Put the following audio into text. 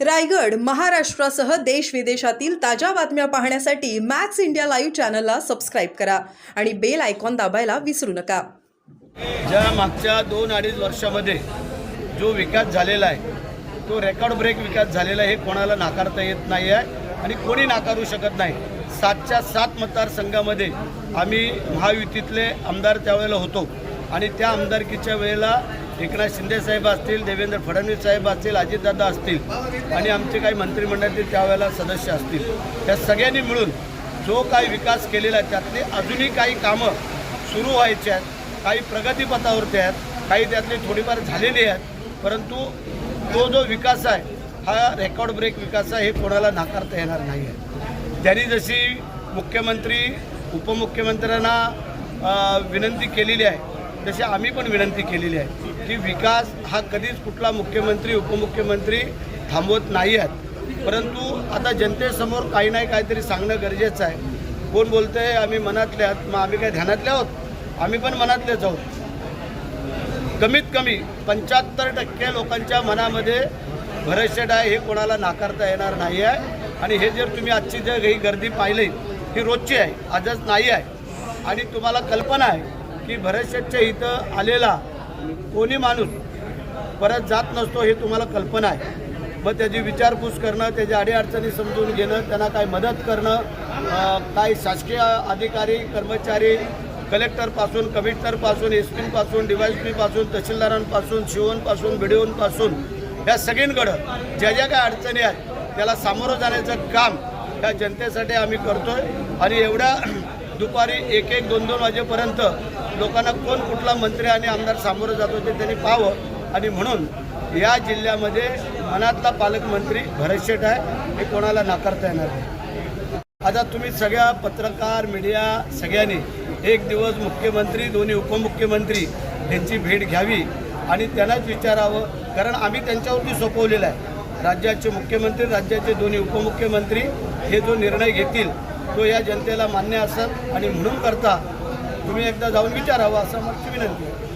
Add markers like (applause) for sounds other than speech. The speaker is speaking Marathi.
रायगड महाराष्ट्रासह देश विदेशातील ताज्या बातम्या पाहण्यासाठी मॅक्स इंडिया लाईव्ह चॅनलला सबस्क्राईब करा आणि बेल आयकॉन दाबायला विसरू नका. ज्या मागच्या दोन अडीच वर्षामध्ये जो विकास झालेला आहे तो रेकॉर्ड ब्रेक विकास झालेला आहे हे कोणाला नाकारता येत नाही आहे आणि कोणी नाकारू शकत नाही. सातच्या सात मतदारसंघामध्ये आम्ही महायुतीतले आमदार त्यावेळेला होतो आणि त्या आमदारकीच्या वेळेला एकनाथ शिंदेसाहेब असतील देवेंद्र फडणवीस साहेब असतील अजितदादा असतील आणि आमचे काही मंत्रिमंडळातील त्यावेळेला सदस्य असतील. त्या सगळ्यांनी मिळून जो काही विकास केलेला आहे त्यातले अजूनही काही कामं सुरू व्हायचे आहेत काही प्रगतीपथावरती आहेत काही त्यातले थोडीफार झालेली आहेत परंतु तो जो विकास आहे हा रेकॉर्ड ब्रेक विकास आहे हे कोणाला नाकारता येणार नाही आहे. त्यांनी जशी मुख्यमंत्री उपमुख्यमंत्र्यांना विनंती केलेली आहे तशी आम्ही पण विनंती केलेली आहे की विकास हा कधीच कुठला मुख्यमंत्री उपमुख्यमंत्री थांबवत नाही आहेत. परंतु आता जनतेसमोर काही नाही काहीतरी सांगणं गरजेचं आहे. कोण बोलतंय आम्ही मनातले आहोत मग आम्ही काय ध्यानातले आहोत? आम्ही पण मनातलेच आहोत. कमीत कमी पंच्याहत्तर टक्के लोकांच्या मनामध्ये भरतशेट आहे हे कोणाला नाकारता येणार नाही आहे. आणि हे जर तुम्ही आजची जर ही गर्दी पाहिली ही रोजची आहे आजच नाही आहे. आणि तुम्हाला कल्पना आहे की भरतशेटच्या इथं आलेला कोणी माणूस परत जात नसतो हे तुम्हाला कल्पना आहे. मग त्याची विचारपूस करणं त्याच्या अडीअडचणी समजून घेणं त्यांना काय मदत करणं काही काय शासकीय अधिकारी कर्मचारी कलेक्टरपासून कमिशनरपासून एस पीपासून डी तहसीलदारांपासून शिवणपासून बिडिओनपासून या सगळींकडं ज्या ज्या काय अडचणी आहेत त्याला सामोरं जाण्याचं काम या जनतेसाठी आम्ही करतो आहे आणि एवढ्या (clears throat) दुपारी एक एक दोन दोन वाजेपर्यंत लोकांना कोण कुठला मंत्री आणि आमदार सामोरं जातो ते त्यांनी पाहावं. आणि म्हणून या जिल्ह्यामध्ये मनातला पालकमंत्री भरत शेठ आहे. हे कोणाला नाकारता येणार नाही. आता तुम्ही सगळ्या पत्रकार मीडिया सगळ्यांनी एक दिवस मुख्यमंत्री दोन्ही उपमुख्यमंत्री यांची भेट घ्यावी आणि त्यांनाच विचारावं. कारण आम्ही त्यांच्यावरती सोपवलेलं आहे. राज्याचे मुख्यमंत्री राज्याचे दोन्ही उपमुख्यमंत्री हे जो निर्णय घेतील तो या जनतेला मान्य असेल. आणि म्हणून करता तुम्ही एकदा जाऊन विचारावं असं आमची विनंती आहे.